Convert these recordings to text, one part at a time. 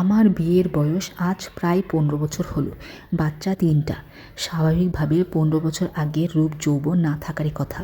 আমার বিয়ের বয়স আজ প্রায় পনেরো বছর হলো, বাচ্চা তিনটা। স্বাভাবিকভাবে পনেরো বছর আগে রূপ যৌবন না থাকারই কথা।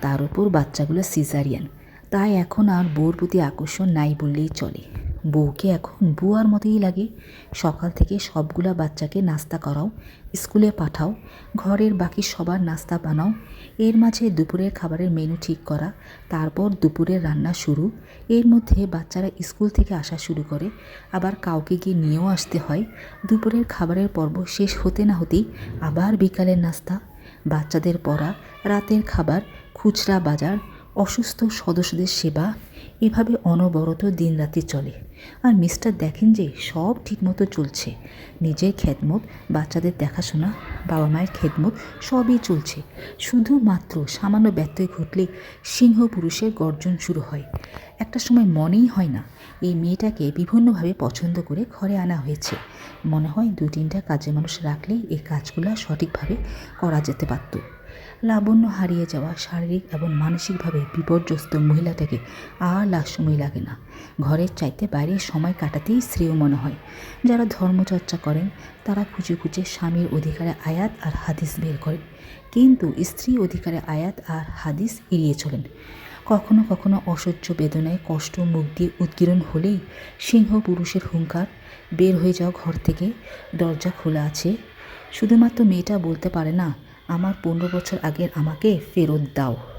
তার উপর বাচ্চাগুলো সিজারিয়ান তাই এখন আর বউর প্রতি আকর্ষণ নাই বললেই চলে। বউকে এখন বুয়ার মতোই লাগে। সকাল থেকে সবগুলা বাচ্চাকে নাস্তা করাও, স্কুলে পাঠাও, ঘরের বাকি সবার নাস্তা বানাও। এর মাঝে দুপুরের খাবারের মেনু ঠিক করা, তারপর দুপুরের রান্না শুরু। এর মধ্যে বাচ্চারা স্কুল থেকে আসা শুরু করে। আবার কাউকে গিয়ে নিয়েও আসতে হয়। দুপুরের খাবারের পর্ব শেষ হতে না হতেই আবার বিকালের নাস্তা। বাচ্চাদের পড়া, রাতের খাবার, খুচরা বাজার, অসুস্থ সদস্যদের সেবা এভাবে অনবরত দিন দিনরাতি চলে। আর মিস্টার দেখেন যে সব ঠিকমতো চলছে। নিজের খেদমত, বাচ্চাদের দেখাশোনা বাবা মায়ের খেদমত সবই চলছে। শুধুমাত্র সামান্য ব্যত্যয় ঘটলে সিংহ পুরুষের গর্জন শুরু হয়। একটা সময় মনেই হয় না, এই মেয়েটাকে বিভিন্নভাবে পছন্দ করে ঘরে আনা হয়েছে। মনে হয় দু তিনটা কাজের মানুষ রাখলেই এই কাজগুলো সঠিকভাবে করা যেতে পারত। লাবণ্য হারিয়ে যাওয়া শারীরিক এবং মানসিকভাবে বিপর্যস্ত মহিলাটাকে আর লাশ সময় লাগে না। ঘরের চাইতে বাইরে সময় কাটাতেই শ্রেয় মনে হয়। যারা ধর্মচর্চা করেন, তারা খুঁজে খুঁজে স্বামীর অধিকারে আয়াত আর হাদিস বের করেন। কিন্তু স্ত্রী অধিকারে আয়াত আর হাদিস এড়িয়ে চলেন। কখনো কখনো অসহ্য বেদনায় কষ্ট, মুখ দিয়ে উদ্গীরণ হলেই সিংহ পুরুষের হুঙ্কার, বের হয়ে যাও ঘর থেকে দরজা খোলা আছে। শুধুমাত্র মেয়েটা বলতে পারে না আমার পনেরো বছর আগের আমাকে ফেরত দাও।